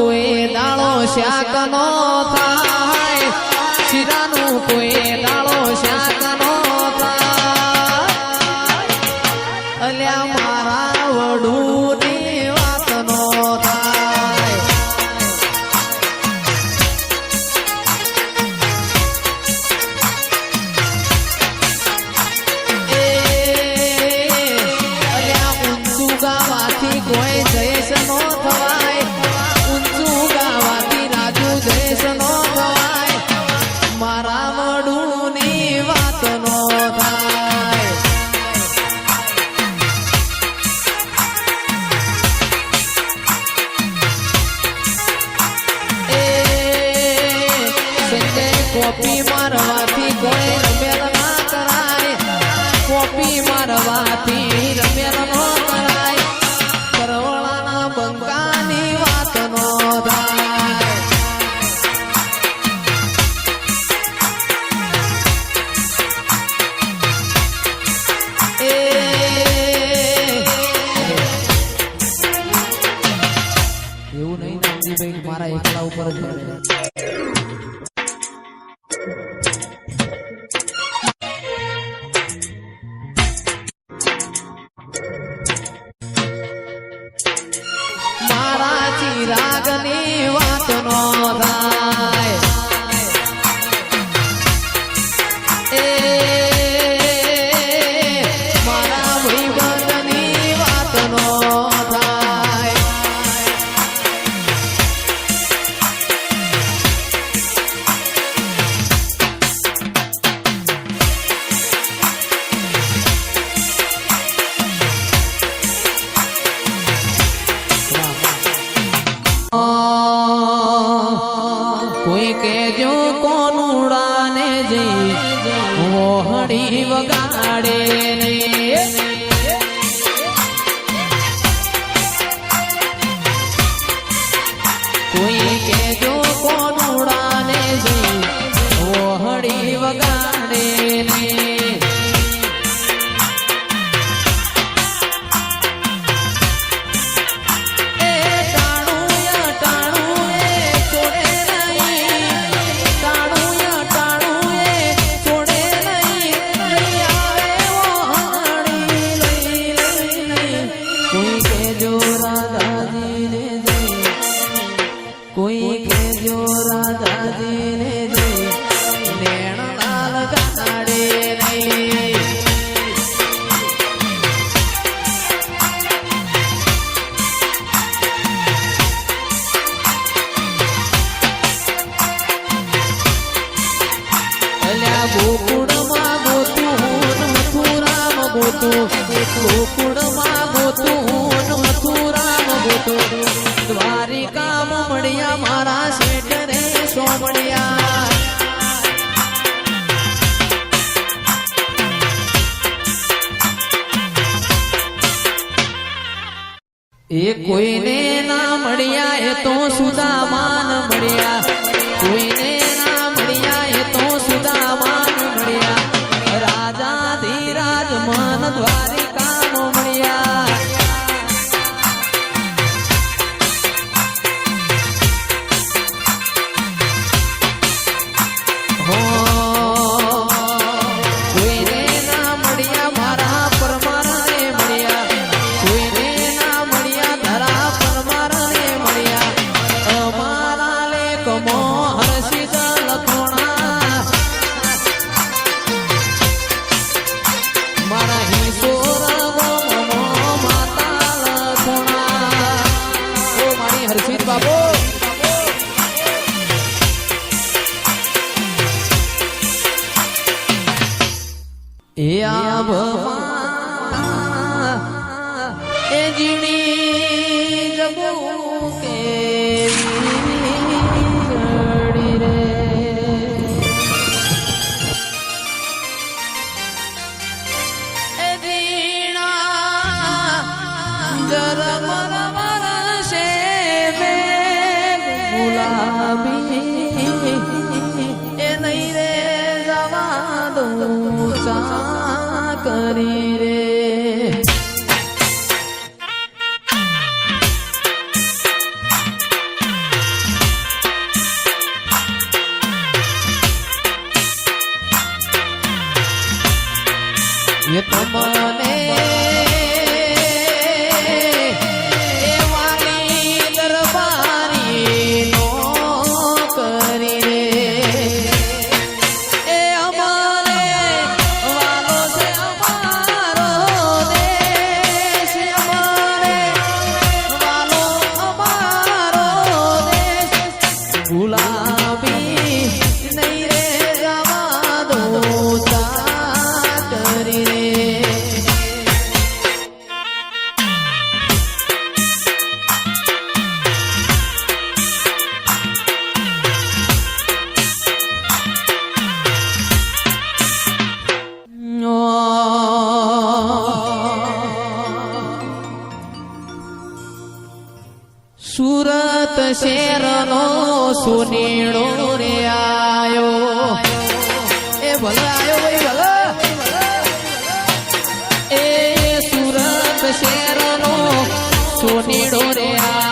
કોઈ દાણો શાક નો થાય શીરાનું કોઈ દાળો માતાની વાત ગોતો ગોકુળમાં ગોતો મારા શેઠરે સોમણ્યા એ કોઈને ના મળ્યા, એ તો સુદામાન મળ્યા. કોઈને ಯಾವ સુનીળો રે આયો. એ ભલે આયો ભાઈ ભલે. એ સુરત શેરનો સુનીળો રે આયો.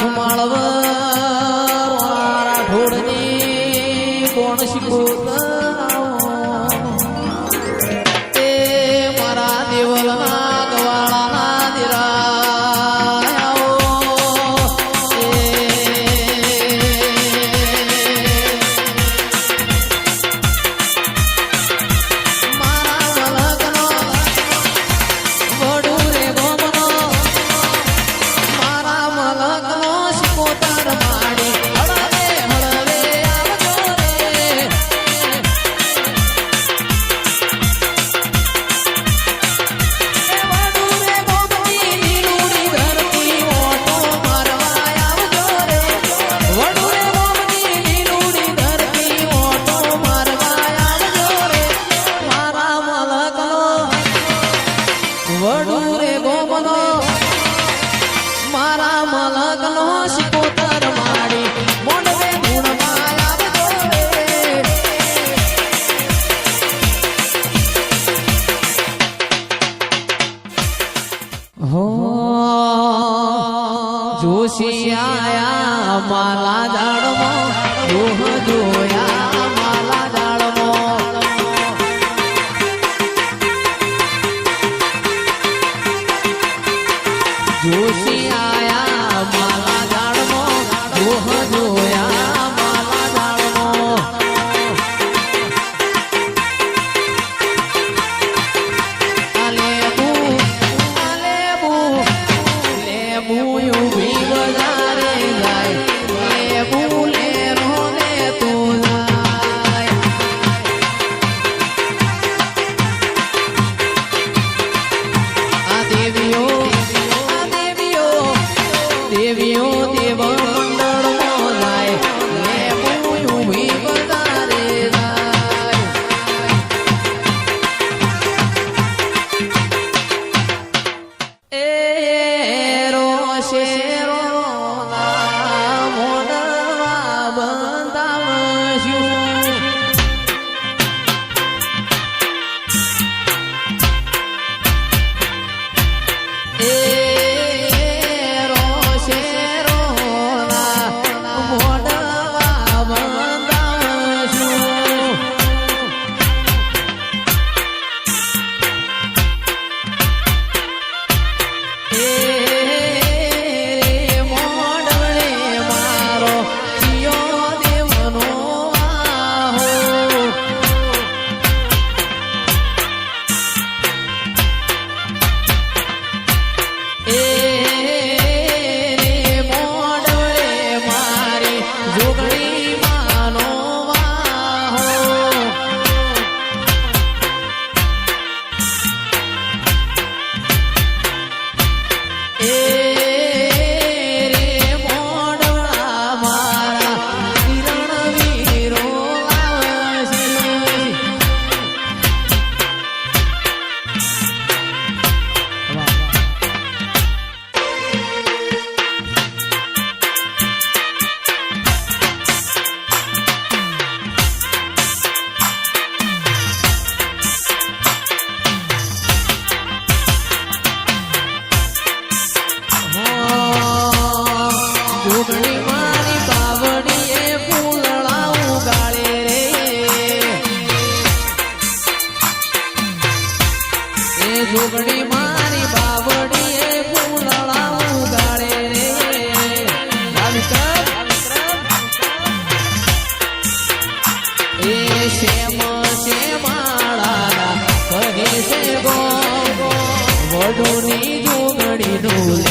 ಸುಮಾಳವ Dios. શ્યામાળા કહે છે